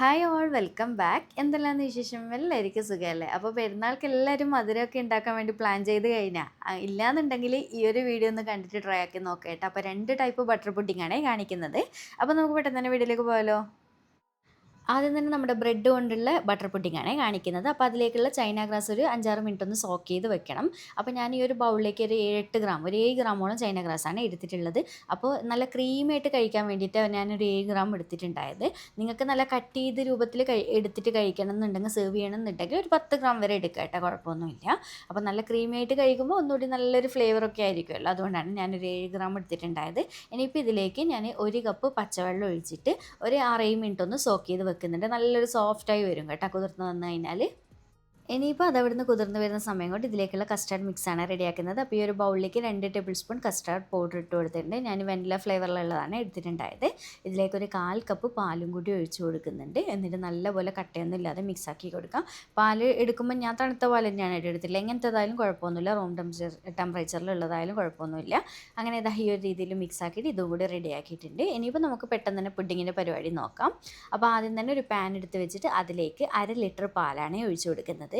Hi all welcome back എന്തെല്ലാം വിശേഷം? എല്ലാവർക്കും സുഖമല്ലേ? അപ്പോൾ പെരുന്നാൾക്ക് എല്ലാവരും മധുരമൊക്കെ ഉണ്ടാക്കാൻ വേണ്ടി പ്ലാൻ ചെയ്ത് കഴിഞ്ഞാൽ ഇല്ലാന്നുണ്ടെങ്കിൽ ഈ ഒരു വീഡിയോ ഒന്ന് കണ്ടിട്ട് ട്രൈ ആക്കി നോക്കാം അപ്പോൾ രണ്ട് ടൈപ്പ് ബട്ടർ പുഡിങ്ങാണ് കാണിക്കുന്നത്. അപ്പോൾ നമുക്ക് പെട്ടെന്ന് തന്നെ വീഡിയോയിലേക്ക് പോയാലോ ആദ്യം തന്നെ നമ്മുടെ ബ്രെഡ് കൊണ്ടുള്ള ബട്ടർ പുഡിങ്ങാണ് കാണിക്കുന്നത്. അപ്പോൾ അതിലേക്കുള്ള ചൈന ഗ്രാസ് ഒരു അഞ്ചാറ് മിനിറ്റ് ഒന്ന് സോക്ക് ചെയ്ത് വെക്കണം. അപ്പോൾ ഞാൻ ഈ ഒരു ബൗളിലേക്ക് ഒരു ഏഴെട്ട് ഗ്രാം ഒരു ഏഴ് ഗ്രാമോളം ചൈന ഗ്രാസ് ആണ് എടുത്തിട്ടുള്ളത്. അപ്പോൾ നല്ല ക്രീമായിട്ട് കഴിക്കാൻ വേണ്ടിയിട്ട് ഞാനൊരു ഏഴ് ഗ്രാം എടുത്തിട്ടുണ്ടായത്. നിങ്ങൾക്ക് നല്ല കട്ട് ചെയ്ത് രൂപത്തിൽ എടുത്തിട്ട് കഴിക്കണം എന്നുണ്ടെങ്കിൽ സെർവ് ചെയ്യണം എന്നുണ്ടെങ്കിൽ ഒരു പത്ത് ഗ്രാം വരെ എടുക്കുക കേട്ടോ കുഴപ്പമൊന്നുമില്ല. അപ്പോൾ നല്ല ക്രീമായിട്ട് കഴിക്കുമ്പോൾ ഒന്നുകൂടി നല്ലൊരു ഫ്ലേവറൊക്കെ ആയിരിക്കുമല്ലോ. അതുകൊണ്ടാണ് ഞാനൊരു ഏഴ് ഗ്രാം എടുത്തിട്ടുണ്ടായത്. ഇനിയിപ്പോൾ ഇതിലേക്ക് ഞാൻ ഒരു കപ്പ് പച്ചവെള്ളം ഒഴിച്ചിട്ട് ഒരു ആറേഴ് മിനിറ്റ് ഒന്ന് സോക്ക് ചെയ്ത് വെക്കുന്നുണ്ട് നല്ലൊരു സോഫ്റ്റായി വരും കേട്ടോ. കുതിർന്ന് വന്നു കഴിഞ്ഞാൽ ഇനിയിപ്പോൾ അത് അവിടുന്ന് കുതിർന്ന് വരുന്ന സമയം കൊണ്ട് ഇതിലേക്കുള്ള കസ്റ്റാർഡ് മിക്സാണ് റെഡിയാക്കുന്നത് അപ്പോൾ ഈ ഒരു ബൗളിലേക്ക് രണ്ട് ടേബിൾ സ്പൂൺ കസ്റ്റാർഡ് പൗഡർ ഇട്ട് കൊടുത്തിട്ടുണ്ട്. ഞാൻ വെനില ഫ്ലേവറിലുള്ളതാണ് എടുത്തിട്ടുണ്ടായത്. ഇതിലേക്ക് ഒരു കാൽ കപ്പ് പാലും കൂടി ഒഴിച്ച് കൊടുക്കുന്നുണ്ട്. എന്നിട്ട് നല്ലപോലെ കട്ടയൊന്നും ഇല്ലാതെ മിക്സാക്കി കൊടുക്കാം. പാൽ എടുക്കുമ്പോൾ ഞാൻ തണുത്ത പാൽ തന്നെയാണ് എടുത്തില്ല എങ്ങനത്തേതായാലും കുഴപ്പമൊന്നുമില്ല. റൂം ടെമ്പറേച്ചർ ടെമ്പറേച്ചറിലുള്ളതായാലും കുഴപ്പമൊന്നുമില്ല. അങ്ങനെ ഇതാ ഈ ഒരു രീതിയിൽ മിക്സാക്കിയിട്ട് ഇതും കൂടി റെഡി ആക്കിയിട്ടുണ്ട്. ഇനിയിപ്പോൾ നമുക്ക് പെട്ടെന്ന് തന്നെ പുഡിങ്ങിന്റെ പരിപാടി നോക്കാം. അപ്പോൾ ആദ്യം തന്നെ ഒരു പാൻ എടുത്ത് വെച്ചിട്ട് അതിലേക്ക് അര ലിറ്റർ പാലാണ് ഒഴിച്ചു കൊടുക്കുന്നത്.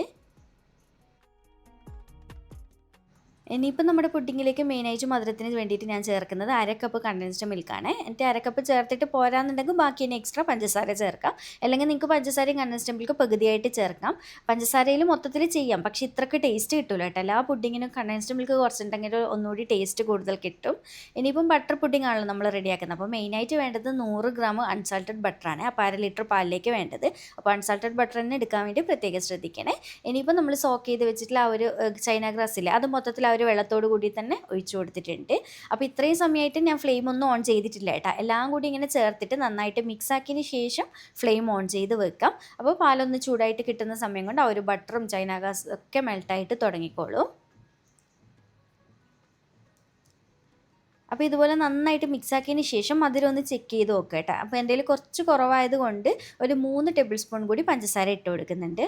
ഇനിയിപ്പോൾ നമ്മുടെ പുഡിങ്ങിലേക്ക് മെയിനായിട്ട് മധുരത്തിന് വേണ്ടിയിട്ട് ഞാൻ ചേർക്കുന്നത് അര കപ്പ് കണ്ടൻസ്ഡ് മിൽക്കാണ് എന്നിട്ട് അര കപ്പ് ചേർത്തിട്ട് പോരാന്നുണ്ടെങ്കിൽ ബാക്കി ഇനി എക്സ്ട്രാ പഞ്ചസാര ചേർക്കാം. അല്ലെങ്കിൽ നിങ്ങൾക്ക് പഞ്ചസാരയും കണ്ടൻസ്ഡ് മിൽക്ക് പകുതിയായിട്ട് ചേർക്കാം. പഞ്ചസാരയിൽ മൊത്തത്തിൽ ചെയ്യാം. പക്ഷേ ഇത്രക്ക് ടേസ്റ്റ് കിട്ടില്ല കേട്ടോ. എല്ലാ പുഡിങ്ങിനും കണ്ടൻസ്ഡ് മിൽക്ക് കുറച്ചുണ്ടെങ്കിൽ ഒന്നുകൂടി ടേസ്റ്റ് കൂടുതൽ കിട്ടും. ഇനിയിപ്പം ബട്ടർ പുഡിംഗ് ആണല്ലോ നമ്മൾ റെഡിയാക്കുന്നത്. അപ്പോൾ മെയിനായിട്ട് വേണ്ടത് നൂറ് ഗ്രാം അൺസാൾട്ടഡ് ബട്ടറാണ് അപ്പോൾ അര ലിറ്റർ പാലിലേക്ക് വേണ്ടത്. അപ്പോൾ അൺസാൾട്ടഡ് ബട്ടർ തന്നെ എടുക്കാൻ വേണ്ടി പ്രത്യേകം ശ്രദ്ധിക്കണേ. ഇനിയിപ്പോൾ നമ്മൾ സോക്ക് ചെയ്ത് വെച്ചിട്ടുള്ള ആ ഒരു ചൈന ഗ്രാസ് ഇല്ലേ അത് മൊത്തത്തിൽ ആ ഒരു വെള്ളത്തോട് കൂടി തന്നെ ഒഴിച്ചു കൊടുത്തിട്ടുണ്ട്. അപ്പോൾ ഇത്രയും സമയമായിട്ട് ഞാൻ ഫ്ലെയിം ഒന്നും ഓൺ ചെയ്തിട്ടില്ല കേട്ടോ. എല്ലാം കൂടി ഇങ്ങനെ ചേർത്തിട്ട് നന്നായിട്ട് മിക്സ് ആക്കിയതിന് ശേഷം ഫ്ലെയിം ഓൺ ചെയ്ത് വെക്കാം. അപ്പോൾ പാലൊന്ന് ചൂടായിട്ട് കിട്ടുന്ന സമയം കൊണ്ട് ആ ഒരു ബട്ടറും ചൈന ഗ്രാസ് ഒക്കെ മെൽട്ടായിട്ട് തുടങ്ങിക്കോളും. അപ്പോൾ ഇതുപോലെ നന്നായിട്ട് മിക്സ് ആക്കിയതിന് ശേഷം മധുരം ഒന്ന് ചെക്ക് ചെയ്ത് നോക്കുക കേട്ടോ. അപ്പോൾ എന്റെ കുറച്ച് കുറവായത് കൊണ്ട് ഒരു മൂന്ന് ടേബിൾ സ്പൂൺ കൂടി പഞ്ചസാര ഇട്ട് കൊടുക്കുന്നുണ്ട്.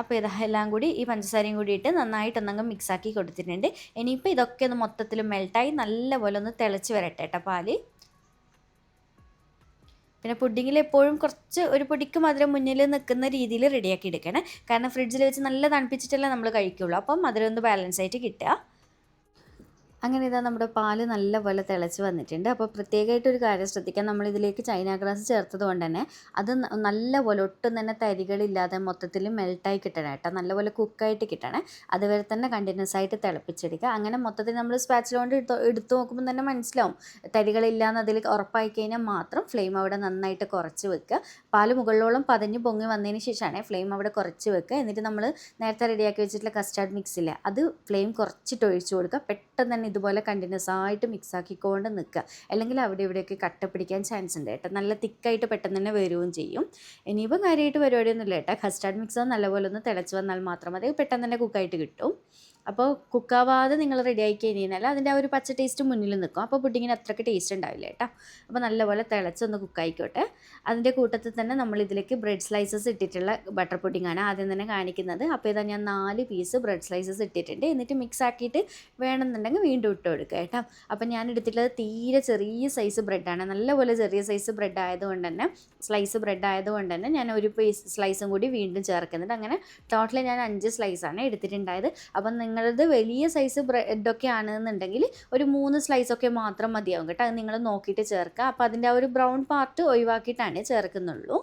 അപ്പോൾ ഇതെല്ലാം എല്ലാം കൂടി ഈ പഞ്ചസാരയും കൂടി ഇട്ട് നന്നായിട്ടൊന്നങ്ങ് മിക്സാക്കി കൊടുത്തിട്ടുണ്ട്. ഇനിയിപ്പോൾ ഇതൊക്കെ ഒന്ന് മൊത്തത്തിൽ മെൽട്ടായി നല്ലപോലെ ഒന്ന് തിളച്ച് വരട്ടെ കേട്ടോ പാൽ. പിന്നെ പുഡിങ്ങിൽ എപ്പോഴും കുറച്ച് ഒരു പൊടിക്ക് മധുരം മുന്നിൽ നിൽക്കുന്ന രീതിയിൽ റെഡിയാക്കി എടുക്കണം. കാരണം ഫ്രിഡ്ജിൽ വെച്ച് നല്ല തണുപ്പിച്ചിട്ടല്ലേ നമ്മൾ കഴിക്കുള്ളൂ. അപ്പം മധുരം ഒന്ന് ബാലൻസ് ആയിട്ട് കിട്ടുക. അങ്ങനെ ഇതാ നമ്മുടെ പാൽ നല്ലപോലെ തിളച്ച് വന്നിട്ടുണ്ട്. അപ്പോൾ പ്രത്യേകമായിട്ട് ഒരു കാര്യം ശ്രദ്ധിക്കാം. നമ്മളിതിലേക്ക് ചൈന ഗ്രാസ് ചേർത്തത് കൊണ്ട് തന്നെ അത് നല്ലപോലെ ഒട്ടും തന്നെ തരികളില്ലാതെ മൊത്തത്തിൽ മെൽട്ടായി കിട്ടണം കേട്ടോ. നല്ലപോലെ കുക്കായിട്ട് കിട്ടണേ. അതുവരെ തന്നെ കണ്ടിന്യൂസ് ആയിട്ട് തിളപ്പിച്ചെടുക്കുക. അങ്ങനെ മൊത്തത്തിൽ നമ്മൾ സ്പാച്ചിൽ കൊണ്ട് എടുത്ത് എടുത്ത് നോക്കുമ്പോൾ തന്നെ മനസ്സിലാവും. തരികളില്ലാന്ന് അതിൽ ഉറപ്പായി കഴിഞ്ഞാൽ മാത്രം ഫ്ലെയിം അവിടെ നന്നായിട്ട് കുറച്ച് വെക്കുക. പാൽ മുകളിലോളം പതഞ്ഞ് പൊങ്ങി വന്നതിന് ശേഷമാണ് ഫ്ലെയിം അവിടെ കുറച്ച് വെക്കുക. എന്നിട്ട് നമ്മൾ നേരത്തെ റെഡിയാക്കി വെച്ചിട്ടുള്ള കസ്റ്റാർഡ് മിക്സില്ലേ അത് ഫ്ലെയിം കുറച്ചിട്ട് ഒഴിച്ചു കൊടുക്കുക. പെട്ടെന്ന് തന്നെ ഇതുപോലെ കണ്ടിന്യൂസ് ആയിട്ട് മിക്സ് ആക്കിക്കൊണ്ട് നിൽക്കുക. അല്ലെങ്കിൽ അവിടെ ഇവിടെയൊക്കെ കട്ട പിടിക്കാൻ ചാൻസ് ഉണ്ട് കേട്ടോ. നല്ല തിക്കായിട്ട് പെട്ടെന്ന് തന്നെ വരികയും ചെയ്യും. ഇനിയിപ്പോൾ കാര്യമായിട്ട് പരിപാടിയൊന്നുമില്ല കേട്ടോ. കസ്റ്റാർഡ് മിക്സ് നല്ലപോലെ ഒന്ന് തിളച്ച് വന്നാൽ മാത്രം മതി. പെട്ടെന്ന് തന്നെ കുക്കായിട്ട് കിട്ടും. അപ്പോൾ കുക്കാവാതെ നിങ്ങൾ റെഡി ആയി കഴിഞ്ഞാൽ അതിന്റെ ആ ഒരു പച്ച ടേസ്റ്റ് മുന്നിൽ നിൽക്കും അപ്പോൾ പുഡിങ്ങിന് അത്രയ്ക്ക് ടേസ്റ്റ് ഉണ്ടാവില്ല കേട്ടോ. അപ്പോൾ നല്ലപോലെ തിളച്ചൊന്ന് കുക്കായിക്കോട്ടെ അതിന്റെ കൂട്ടത്തിൽ തന്നെ നമ്മൾ ഇതിലേക്ക് ബ്രെഡ് സ്ലൈസസ് ഇട്ടിട്ടുള്ള ബട്ടർ പുഡിങ്ങാണ് ആദ്യം തന്നെ കാണിക്കുന്നത്. അപ്പോൾ ഇതാ ഞാൻ നാല് പീസ് ബ്രെഡ് സ്ലൈസസ് ഇട്ടിട്ടുണ്ട്. എന്നിട്ട് മിക്സ് ആക്കിയിട്ട് വേണമെന്നുണ്ടെങ്കിൽ വീണ്ടും ഇട്ട് കൊടുക്കുക കേട്ടോ. അപ്പോൾ ഞാൻ എടുത്തിട്ടുള്ളത് തീരെ ചെറിയ സൈസ് ബ്രെഡാണ് നല്ലപോലെ ചെറിയ സൈസ് ബ്രെഡ് ആയതുകൊണ്ട് തന്നെ സ്ലൈസ് ബ്രെഡ് ആയതുകൊണ്ട് തന്നെ ഞാൻ ഒരു പീസ് സ്ലൈസും കൂടി വീണ്ടും ചേർക്കുന്നുണ്ട്. അങ്ങനെ ടോട്ടൽ ഞാൻ അഞ്ച് സ്ലൈസാണ് എടുത്തിട്ടുണ്ടായത്. അപ്പം നിങ്ങളത് വലിയ സൈസ് ബ്രെഡൊക്കെ ആണെന്നുണ്ടെങ്കിൽ ഒരു മൂന്ന് സ്ലൈസൊക്കെ മാത്രം മതിയാവും കേട്ടോ. അത് നിങ്ങൾ നോക്കിയിട്ട് ചേർക്കുക. അപ്പോൾ അതിന്റെ ആ ഒരു ബ്രൗൺ പാർട്ട് ഒഴിവാക്കിയിട്ടാണ് ചേർക്കുന്നുള്ളൂ.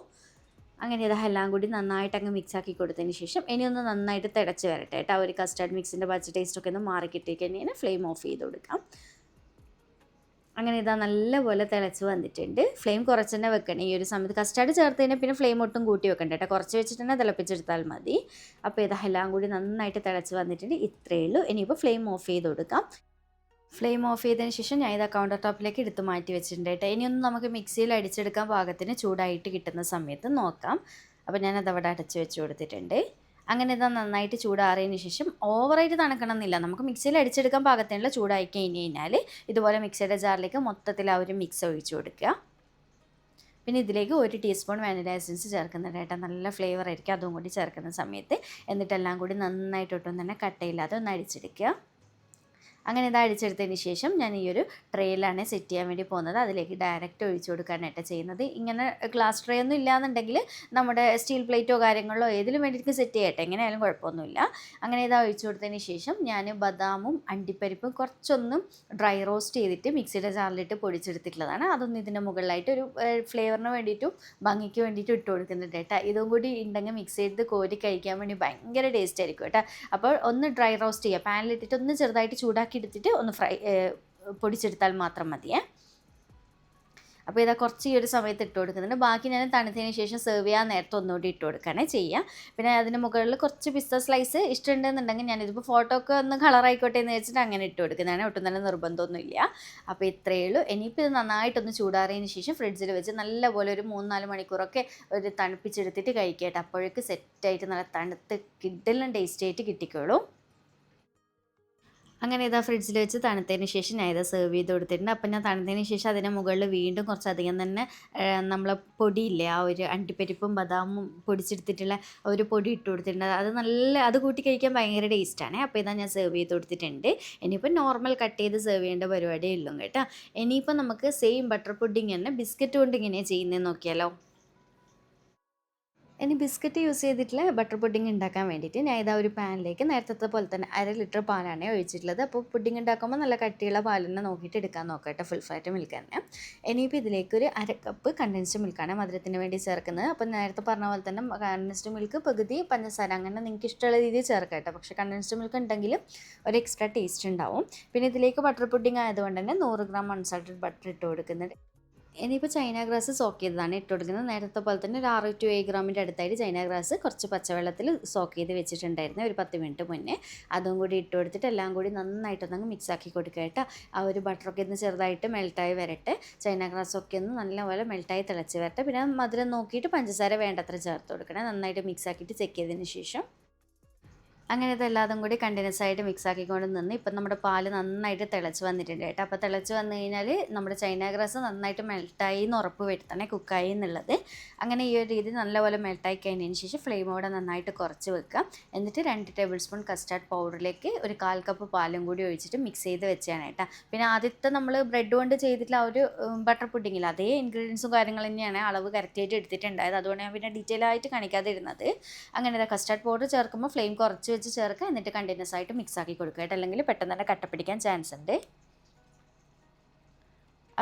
അങ്ങനെ ഇതാ എല്ലാം കൂടി നന്നായിട്ട് അങ്ങ് മിക്സ് ആക്കി കൊടുത്തതിന് ശേഷം ഇനി ഒന്ന് നന്നായിട്ട് തിടച്ച് വരട്ടെ കേട്ടോ. ഒരു കസ്റ്റാർഡ് മിക്സിന്റെ പച്ച ടേസ്റ്റൊക്കെ ഒന്ന് മാറി തന്നെ ഫ്ലെയിം ഓഫ് ചെയ്ത് കൊടുക്കാം. അങ്ങനെ ഇതാ നല്ലപോലെ തിളച്ച് വന്നിട്ടുണ്ട്. ഫ്ലെയിം കുറച്ച് തന്നെ വെക്കണം. ഈ ഒരു സമയത്ത് കസ്റ്റാർഡ് ചേർത്ത് കഴിഞ്ഞാൽ പിന്നെ ഫ്ലെയിം ഒട്ടും കൂട്ടി വെക്കണ്ട കേട്ടോ. കുറച്ച് വെച്ചിട്ട് തന്നെ തിളപ്പിച്ചെടുത്താൽ മതി. അപ്പോൾ ഇതാ എല്ലാം കൂടി നന്നായിട്ട് തിളച്ച് വന്നിട്ടുണ്ട്. ഇത്രയേ ഉള്ളൂ. ഇനിയിപ്പോൾ ഫ്ലെയിം ഓഫ് ചെയ്ത് കൊടുക്കാം. ഫ്ലെയിം ഓഫ് ചെയ്തതിന് ശേഷം ഞാൻ ഇത് കൗണ്ടർ ടോപ്പിലേക്ക് എടുത്ത് മാറ്റി വെച്ചിട്ടുണ്ട് കേട്ടോ. ഇനിയൊന്നും നമുക്ക് മിക്സിയിൽ അടിച്ചെടുക്കാൻ പാകത്തിന് ചൂടായിട്ട് കിട്ടുന്ന സമയത്ത് നോക്കാം. അപ്പോൾ ഞാനത് അവിടെ അടച്ച് വെച്ച് കൊടുത്തിട്ടുണ്ട്. അങ്ങനെ ഇത് നന്നായിട്ട് ചൂടാറിയതിന് ശേഷം ഓവറായിട്ട് തണുക്കണം എന്നില്ല നമുക്ക് മിക്സിയിൽ അടിച്ചെടുക്കാൻ പാകത്തിനുള്ള ചൂടായി കഴിഞ്ഞ് കഴിഞ്ഞാൽ ഇതുപോലെ മിക്സിയുടെ ജാറിലേക്ക് മൊത്തത്തിൽ ആ ഒരു മിക്സ് ഒഴിച്ചു കൊടുക്കുക. പിന്നെ ഇതിലേക്ക് ഒരു ടീസ്പൂൺ വാനില എസൻസ് ചേർക്കുന്നുണ്ട് കേട്ടോ. നല്ല ഫ്ലേവർ ആയിരിക്കും. അതും കൂടി ചേർക്കുന്ന സമയത്ത്. എന്നിട്ടെല്ലാം കൂടി നന്നായിട്ട് ഒട്ടും തന്നെ കട്ടയില്ലാതെ ഒന്ന് അടിച്ചെടുക്കുക. അങ്ങനെ ഇത് അടിച്ചെടുത്തതിന് ശേഷം ഞാൻ ഈ ഒരു ട്രേയിലാണ് സെറ്റ് ചെയ്യാൻ വേണ്ടി പോകുന്നത്. അതിലേക്ക് ഡയറക്റ്റ് ഒഴിച്ചു കൊടുക്കാനായിട്ട് ചെയ്യുന്നത്. ഇങ്ങനെ ഗ്ലാസ് ട്രേ ഒന്നും ഇല്ലാന്നുണ്ടെങ്കിൽ നമ്മുടെ സ്റ്റീൽ പ്ലേറ്റോ കാര്യങ്ങളോ ഏതിലും വേണ്ടിയിട്ട് സെറ്റ് ചെയ്യട്ടെ എങ്ങനെയായാലും കുഴപ്പമൊന്നുമില്ല. അങ്ങനെ ഇത് ഒഴിച്ചു കൊടുത്തതിന് ശേഷം ഞാൻ ബദാമും അണ്ടിപ്പരിപ്പും കുറച്ചൊന്നും ഡ്രൈ റോസ്റ്റ് ചെയ്തിട്ട് മിക്സിയുടെ ജാറിലിട്ട് പൊടിച്ചെടുത്തിട്ടുള്ളതാണ്. അതൊന്നും ഇതിന്റെ മുകളിലായിട്ട് ഒരു ഫ്ലേവറിന് വേണ്ടിയിട്ടും ഭംഗിക്ക് വേണ്ടിയിട്ടും ഇട്ട് കൊടുക്കുന്നുണ്ട് കേട്ടോ ഇതും കൂടി ഉണ്ടെങ്കിൽ മിക്സ് ചെയ്ത് കോരി കഴിക്കാൻ വേണ്ടി ഭയങ്കര ടേസ്റ്റ് ആയിരിക്കും കേട്ടോ അപ്പോൾ ഒന്ന് ഡ്രൈ റോസ്റ്റ് ചെയ്യുക. പാനിലിട്ടിട്ട് ഒന്ന് ചെറുതായിട്ട് ചൂടാക്കി എടുത്തിട്ട് ഒന്ന് ഫ്രൈ പൊടിച്ചെടുത്താൽ മാത്രം മതിയേ അപ്പോൾ ഇതാ കുറച്ച് ഈ ഒരു സമയത്ത് ഇട്ട് കൊടുക്കുന്നുണ്ട്. ബാക്കി ഞാൻ തണുത്തതിന് ശേഷം സെർവ് ചെയ്യാൻ നേരത്തെ ഒന്നുകൂടി ഇട്ട് കൊടുക്കുകയാണ് ചെയ്യുക പിന്നെ അതിന് മുകളിൽ കുറച്ച് പിസ്ത സ്ലൈസ് ഇഷ്ടമുണ്ടെന്നുണ്ടെങ്കിൽ ഞാനിതിപ്പോൾ ഫോട്ടോ ഒക്കെ ഒന്ന് കളറായിക്കോട്ടെ എന്ന് വെച്ചിട്ട് അങ്ങനെ ഇട്ട് കൊടുക്കുന്നതാണ്. ഒട്ടും തന്നെ നിർബന്ധമൊന്നുമില്ല. അപ്പോൾ ഇത്രയേ ഉള്ളൂ. ഇനിയിപ്പോൾ ഇത് നന്നായിട്ടൊന്ന് ചൂടാറിയതിന് ശേഷം ഫ്രിഡ്ജിൽ വെച്ച് നല്ലപോലെ ഒരു മൂന്ന് നാല് മണിക്കൂറൊക്കെ ഒരു തണുപ്പിച്ചെടുത്തിട്ട് കഴിക്കട്ടെ അപ്പോഴേക്ക് സെറ്റായിട്ട് നല്ല തണുത്ത് കിഡലും ടേസ്റ്റായിട്ട് കിട്ടിക്കോളും. അങ്ങനെ ഇതാ ഫ്രിഡ്ജിൽ വെച്ച് തണുത്തതിന് ശേഷം ഞാൻ ഇത് സെർവ് ചെയ്ത് കൊടുത്തിട്ടുണ്ട്. അപ്പം ഞാൻ തണുത്തതിന് ശേഷം അതിന് മുകളിൽ വീണ്ടും കുറച്ചധികം തന്നെ നമ്മളെ പൊടിയില്ലേ ആ ഒരു അണ്ടിപ്പരിപ്പും ബദാമും പൊടിച്ചെടുത്തിട്ടുള്ള ഒരു പൊടി ഇട്ട് കൊടുത്തിട്ടുണ്ട്. അത് നല്ല അത് കൂട്ടി കഴിക്കാൻ ഭയങ്കര ടേസ്റ്റാണ് അപ്പോൾ ഇതാ ഞാൻ സെർവ് ചെയ്ത് കൊടുത്തിട്ടുണ്ട്. ഇനിയിപ്പോൾ നോർമൽ കട്ട് ചെയ്ത് സെർവ് ചെയ്യേണ്ട പരിപാടിയേ ഉള്ളൂ കേട്ടോ. ഇനിയിപ്പോൾ നമുക്ക് സെയിം ബട്ടർ പുഡിങ് തന്നെ ബിസ്ക്കറ്റ് കൊണ്ട് ഇങ്ങനെയാണ് ചെയ്യുന്നത് നോക്കിയാലോ. ഇനി ബിസ്ക്കറ്റ് യൂസ് ചെയ്തിട്ടുള്ള ബട്ടർ പുഡിംഗ് ഉണ്ടാക്കാൻ വേണ്ടിയിട്ട് ഞാൻ ഇതാ ഒരു പാനിലേക്ക് നേരത്തെ പോലെ തന്നെ അര ലിറ്റർ പാലാണ് ഒഴിച്ചിട്ടുള്ളത്. അപ്പോൾ പുഡിംഗ് ഉണ്ടാക്കുമ്പോൾ നല്ല കട്ടിയുള്ള പാൽ തന്നെ നോക്കിയിട്ട് എടുക്കാൻ നോക്കട്ടെ ഫുൾ ഫാറ്റ് മിൽക്ക് തന്നെ. ഇനിയിപ്പോൾ ഇതിലേക്ക് ഒരു അര കപ്പ് കണ്ടൻസ്ഡ് മിൽക്കാണ് മധുരത്തിന് വേണ്ടി ചേർക്കുന്നത്. അപ്പോൾ നേരത്തെ പറഞ്ഞ പോലെ തന്നെ കണ്ടൻസ്ഡ് മിൽക്ക് പകുതി പഞ്ചസാര അങ്ങനെ നിങ്ങൾക്ക് ഇഷ്ടമുള്ള രീതിയിൽ ചേർക്കട്ടെ പക്ഷേ കണ്ടൻസ്ഡ് മിൽക്ക് ഉണ്ടെങ്കിൽ ഒരു എക്സ്ട്രാ ടേസ്റ്റ് ഉണ്ടാവും. പിന്നെ ഇതിലേക്ക് ബട്ടർ പുഡിംഗ് ആയതുകൊണ്ട് തന്നെ നൂറ് ഗ്രാം അൺസാൾട്ടഡ് ബട്ടർ ഇട്ട് കൊടുക്കുന്നുണ്ട്. ഇനിയിപ്പോൾ ചൈന ഗ്രാസ് സോക്ക് ചെയ്തതാണ് ഇട്ട് കൊടുക്കുന്നത്. നേരത്തെ പോലെ തന്നെ ഒരു ആറ് ടു ഏഴ് ഗ്രാമിന്റെ അടുത്തായിട്ട് ചൈന ഗ്രാസ് കുറച്ച് പച്ചവെള്ളത്തിൽ സോക്ക് ചെയ്ത് വെച്ചിട്ടുണ്ടായിരുന്നു ഒരു പത്ത് മിനിറ്റ് മുന്നേ. അതും കൂടി ഇട്ട് കൊടുത്തിട്ട് എല്ലാം കൂടി നന്നായിട്ടൊന്നങ്ങ് മിക്സ് ആക്കി കൊടുക്കുക കേട്ടോ. ആ ഒരു ബട്ടറൊക്കെ ഒന്ന് ചെറുതായിട്ട് മെൽട്ടായി വരട്ടെ. ചൈന ഗ്രാസൊക്കെ ഒന്ന് നല്ലപോലെ മെൽട്ടായി തിളച്ച് വരട്ടെ. പിന്നെ മധുരം നോക്കിയിട്ട് പഞ്ചസാര വേണ്ടത്ര ചേർത്ത് കൊടുക്കണേ. നന്നായിട്ട് മിക്സ് ആക്കിയിട്ട് ചെക്ക് ചെയ്തതിന് ശേഷം അങ്ങനെ ഇതെല്ലാതും കൂടി കണ്ടിന്യൂസ് ആയിട്ട് മിക്സ് ആക്കിക്കൊണ്ട് നിന്ന് ഇപ്പം നമ്മുടെ പാൽ നന്നായിട്ട് തിളച്ച് വന്നിട്ടുണ്ട് കേട്ടോ. അപ്പോൾ തിളച്ച് വന്നു കഴിഞ്ഞാൽ നമ്മുടെ ചൈന ഗ്രാസ് നന്നായിട്ട് മെൽട്ടായി എന്ന് ഉറപ്പ് വരുത്തണേ കുക്കായി എന്നുള്ളത് അങ്ങനെ ഈ ഒരു രീതി നല്ലപോലെ മെൽട്ടായി കഴിഞ്ഞതിന് ശേഷം ഫ്ലെയിം അവിടെ നന്നായിട്ട് കുറച്ച് വെക്കുക. എന്നിട്ട് രണ്ട് ടേബിൾ സ്പൂൺ കസ്റ്റാർഡ് പൗഡറിലേക്ക് ഒരു കാൽ കപ്പ് പാലും കൂടി ഒഴിച്ചിട്ട് മിക്സ് ചെയ്ത് വെച്ചാണ് കേട്ടോ. പിന്നെ ആദ്യത്തെ നമ്മൾ ബ്രെഡ് കൊണ്ട് ചെയ്തിട്ടുള്ള ഒരു ബട്ടർ പുഡിങ്ങിൽ അതേ ഇൻഗ്രീഡിയൻസും കാര്യങ്ങൾ തന്നെയാണ് അളവ് കറക്റ്റായിട്ട് എടുത്തിട്ടുണ്ടായത്. അതുകൊണ്ട് ഞാൻ പിന്നെ ഡീറ്റെയിൽ ആയിട്ട് കാണിക്കാതിരുന്നത്. അങ്ങനെ കസ്റ്റാർഡ് പൗഡർ ചേർക്കുമ്പോൾ ഫ്ലെയിം കുറച്ച് ചേർക്കുക. എന്നിട്ട് കണ്ടിന്യൂസ് ആയിട്ട് മിക്സ് ആക്കി കൊടുക്കുക കേട്ടോ. അല്ലെങ്കിൽ പെട്ടെന്ന് തന്നെ കട്ട പിടിക്കാൻ ചാൻസ് ഉണ്ട്.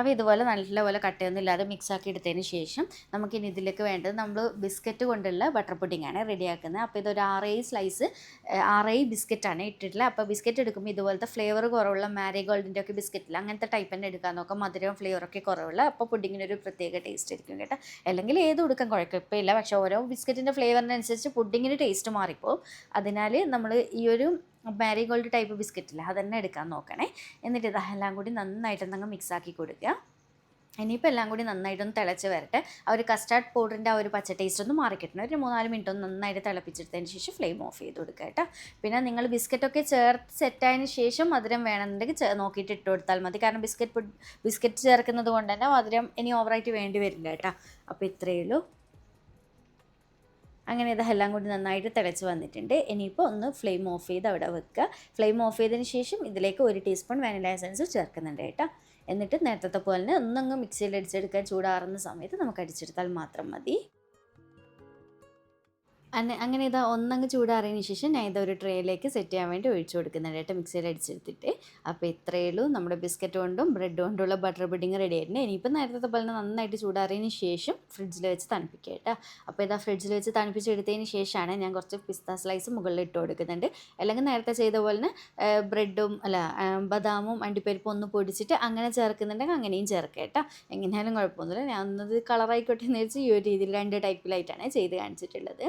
അപ്പോൾ ഇതുപോലെ നല്ലപോലെ കട്ടയൊന്നും ഇല്ലാതെ മിക്സ് ആക്കി എടുത്തതിന് ശേഷം നമുക്കിനി ഇതിലേക്ക് വേണ്ടത് നമ്മൾ ബിസ്ക്കറ്റ് കൊണ്ടുള്ള ബട്ടർ പുഡിംഗ് ആണ് റെഡിയാക്കുന്നത് അപ്പോൾ ഇതൊരു ആറേഴ് സ്ലൈസ് ആറേഴ് ബിസ്ക്കറ്റാണ് ഇട്ടിട്ടുള്ളത്. അപ്പോൾ ബിസ്ക്കറ്റ് എടുക്കുമ്പോൾ ഇതുപോലത്തെ ഫ്ലേവർ കുറവുള്ള മാരി ഗോൾഡിന്റെ ഒക്കെ ബിസ്ക്കറ്റിൽ അങ്ങനത്തെ ടൈപ്പ് തന്നെ എടുക്കാൻ നോക്കാം. മധുരവും ഫ്ലേവറൊക്കെ കുറവുള്ള. അപ്പോൾ പുഡിങ്ങിനൊരു പ്രത്യേക ടേസ്റ്റ് ആയിരിക്കും കേട്ടോ. അല്ലെങ്കിൽ ഏത് കൊടുക്കാൻ കുഴപ്പമില്ല. പക്ഷേ ഓരോ ബിസ്ക്കറ്റിന്റെ ഫ്ലേവറിനനുസരിച്ച് പുഡിങ്ങിന് ടേസ്റ്റ് മാറിപ്പോവും. അതിനാൽ നമ്മൾ ഈ ഒരു മാരി ഗോൾഡ് ടൈപ്പ് ബിസ്ക്കറ്റില്ല അതന്നെ എടുക്കാൻ നോക്കണേ. എന്നിട്ട് ഇതെല്ലാം കൂടി നന്നായിട്ടൊന്നങ്ങ് മിക്സാക്കി കൊടുക്കുക. ഇനിയിപ്പോൾ എല്ലാം കൂടി നന്നായിട്ടൊന്ന് തിളച്ച് വരട്ടെ. ആ ഒരു കസ്റ്റാർഡ് പൗഡറിന്റെ ആ ഒരു പച്ച ടേസ്റ്റ് ഒന്ന് മാറിക്കിട്ടണം. ഒരു മൂന്നാൽ മിനിറ്റ് ഒന്ന് നന്നായിട്ട് തിളപ്പിച്ചെടുത്തതിന് ശേഷം ഫ്ലെയിം ഓഫ് ചെയ്ത് കൊടുക്കുക കേട്ടോ. പിന്നെ നിങ്ങൾ ബിസ്ക്കറ്റൊക്കെ ചേർത്ത് സെറ്റായതിന് ശേഷം മധുരം വേണമെന്നുണ്ടെങ്കിൽ നോക്കിയിട്ട് ഇട്ട് കൊടുത്താൽ മതി. കാരണം ബിസ്ക്കറ്റ് ബിസ്ക്കറ്റ് ചേർക്കുന്നത് കൊണ്ട് തന്നെ മധുരം ഇനി ഓവറായിട്ട് വേണ്ടി വരില്ല കേട്ടോ. അപ്പോൾ ഇത്രയേ ഉള്ളൂ. അങ്ങനെ ഇതെല്ലാം കൂടി നന്നായിട്ട് തിളച്ച് വന്നിട്ടുണ്ട്. ഇനിയിപ്പോൾ ഒന്ന് ഫ്ലെയിം ഓഫ് ചെയ്ത് അവിടെ വെക്കുക. ഫ്ലെയിം ഓഫ് ചെയ്തതിന് ശേഷം ഇതിലേക്ക് ഒരു ടീസ്പൂൺ വാനില എസൻസ് ചേർക്കുന്നുണ്ട് കേട്ടോ. എന്നിട്ട് നേരത്തെ പോലെ തന്നെ ഒന്നങ്ങ് മിക്സിയിൽ അടിച്ചെടുക്കാൻ ചൂടാറുന്ന സമയത്ത് നമുക്ക് അടിച്ചെടുത്താൽ മാത്രം മതി. അങ്ങനെ ഇതാ ഒന്നങ്ങ് ചൂടാറിയതിന് ശേഷം ഞാൻ ഇതൊരു ട്രേയിലേക്ക് സെറ്റ് ചെയ്യാൻ വേണ്ടി ഒഴിച്ചു കൊടുക്കുന്നുണ്ട് കേട്ടോ. മിക്സിയിൽ അടിച്ചെടുത്തിട്ട്. അപ്പോൾ ഇത്രയേ ഉള്ളൂ. നമ്മുടെ ബിസ്ക്കറ്റ് കൊണ്ടും ബ്രെഡ് കൊണ്ടുള്ള ബട്ടർ പുഡിങ് റെഡി ആയിട്ടുണ്ട്. ഇനിയിപ്പോൾ നേരത്തെ പോലെ നന്നായിട്ട് ചൂടാറിയതിന് ശേഷം ഫ്രിഡ്ജിൽ വെച്ച് തണുപ്പിക്കുക കേട്ടോ. അപ്പോൾ ഇതാ ഫ്രിഡ്ജിൽ വെച്ച് തണുപ്പിച്ചെടുത്തതിന് ശേഷമാണ് ഞാൻ കുറച്ച് പിസ്ത സ്ലൈസ് മുകളിൽ ഇട്ട് കൊടുക്കുന്നുണ്ട്. അല്ലെങ്കിൽ നേരത്തെ ചെയ്ത പോലെ ബ്രെഡും അല്ല ബദാമും അണ്ടിപ്പരിപ്പും ഒന്ന് പൊടിച്ചിട്ട് അങ്ങനെ ചേർക്കുന്നുണ്ടെങ്കിൽ അങ്ങനെയും ചേർക്കാം കേട്ടോ. എങ്ങനെയാലും കുഴപ്പമൊന്നുമില്ല. ഞാൻ ഒന്നത് കളറായിക്കോട്ടെ എന്ന് വെച്ച് ഈ ഒരു രീതിയിൽ രണ്ട് ടൈപ്പിലായിട്ടാണ് ചെയ്ത് കാണിച്ചിട്ടുള്ളത്.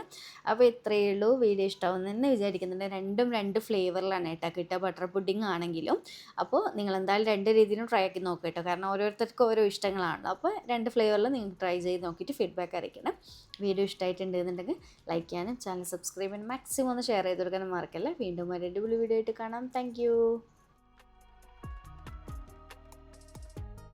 അപ്പോൾ ഇത്രയേ ഉള്ളൂ. വീഡിയോ ഇഷ്ടമാവും തന്നെ വിചാരിക്കുന്നുണ്ട്. രണ്ടും രണ്ട് ഫ്ലേവറിലാണ് കേട്ടോ കിട്ടുക. ബട്ടർ പുഡിംഗ് ആണെങ്കിലും. അപ്പോൾ നിങ്ങൾ എന്തായാലും രണ്ട് രീതിയിലും ട്രൈ ആക്കി നോക്കുക കേട്ടോ. കാരണം ഓരോരുത്തർക്കും ഓരോ ഇഷ്ടങ്ങളാണല്ലോ അപ്പോൾ രണ്ട് ഫ്ലേവറിൽ നിങ്ങൾ ട്രൈ ചെയ്ത് നോക്കിയിട്ട് ഫീഡ്ബാക്ക് അറിയിക്കണം. വീഡിയോ ഇഷ്ടമായിട്ടുണ്ടെന്നുണ്ടെങ്കിൽ ലൈക്ക് ചെയ്യാനും ചാനൽ സബ്സ്ക്രൈബ് ചെയ്യാനും മാക്സിമം ഒന്ന് ഷെയർ ചെയ്ത് കൊടുക്കാനും മറക്കല്ല. വീണ്ടും ഒരു അടിപൊളി വീഡിയോ ആയിട്ട് കാണാം. താങ്ക്